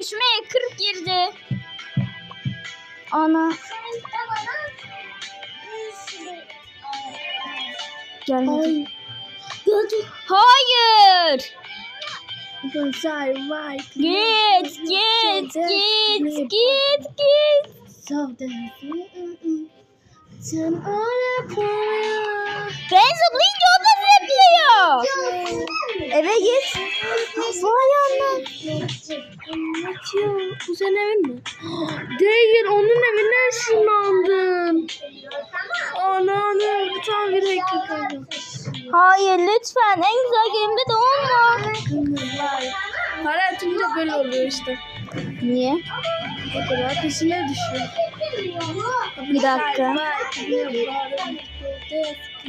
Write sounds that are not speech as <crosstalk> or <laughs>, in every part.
Düşmeye 40 girdi. Ana. Gelmedi. Hayır. Right. Git, git, git, git, git. Ben zıplayınca Bu senin evin mi? Değil. Onun evinden ışınlandın. Ananı. Tane bir dakika kaldı. Hayır lütfen. En güzel game'de de olma. Para atınca böyle oluyor işte. Niye? O kadar peşine düşüyor. Bir dakika.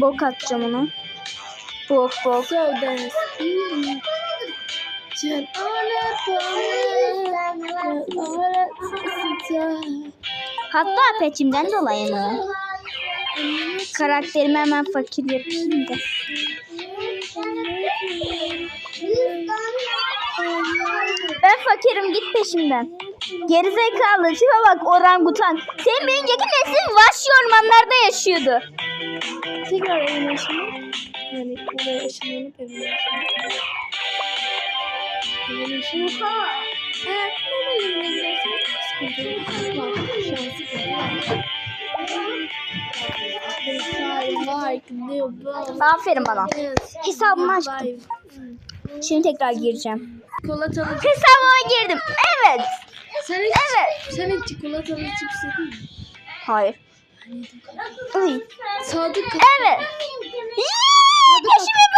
Bok atacağım ona. Bok bok. So fire. Hatta peçimden dolayı mı? Karakterimi hemen fakir yapayım da. Ben fakirim git peşimden. Gerizekalı tipe bak orangutan. Senin benim yakın neslin vahşi ormanlarda yaşıyordu. Tekrar evine ışınlanıp yani oraya ışınlanıp evine ışınlanıp evine ışınlanıp eğer normal evine gidersen sıkıntı yok. Var, şansı var. Aferin bana. Hesabımı açtım. Şimdi tekrar gireceğim. Çikolatalı <laughs> Hesabıma girdim. Evet. Sen hiç, Evet. sen hiç çikolatalı cips yedin mi? Hayır. Sadık Evet. Yee, Peşimi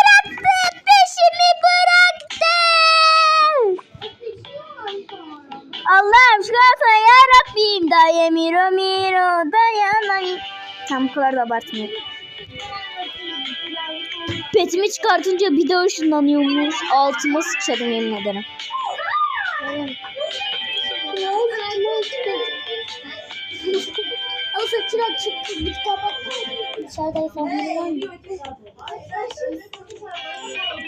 Tam bu kadar da abartmıyorum. Petimi çıkartınca bir de ışınlanıyormuş. Altıma sıçarım yemin ederim. O saçına çıktı. Bir kapat. Dışarıda falan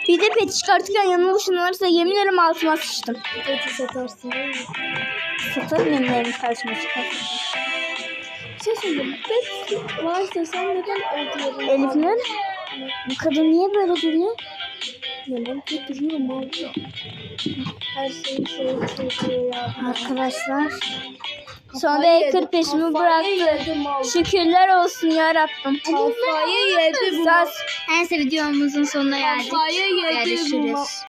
Bir de pet çıkartırken yanıma ışınlanırsa yemin ederim altıma sıçtım. Peti satarsın değil mi? Satarım yemin ederim karşıma çıkartırken. Şey söyleyeyim. Varsa sen neden öldürüyorsun? Elif Nur, bu kadın niye böyle duruyor? Ya ben tek duruyorum abi. Her şeyi şöyle çekiyor ya. Arkadaşlar. Sonra Kafayı da yedim, Hacker peşimi kafayı bıraktı. Şükürler olsun ya Rabbim. Kafayı yedi bu. Neyse videomuzun sonuna geldik. Kafayı yedi bu. Görüşürüz.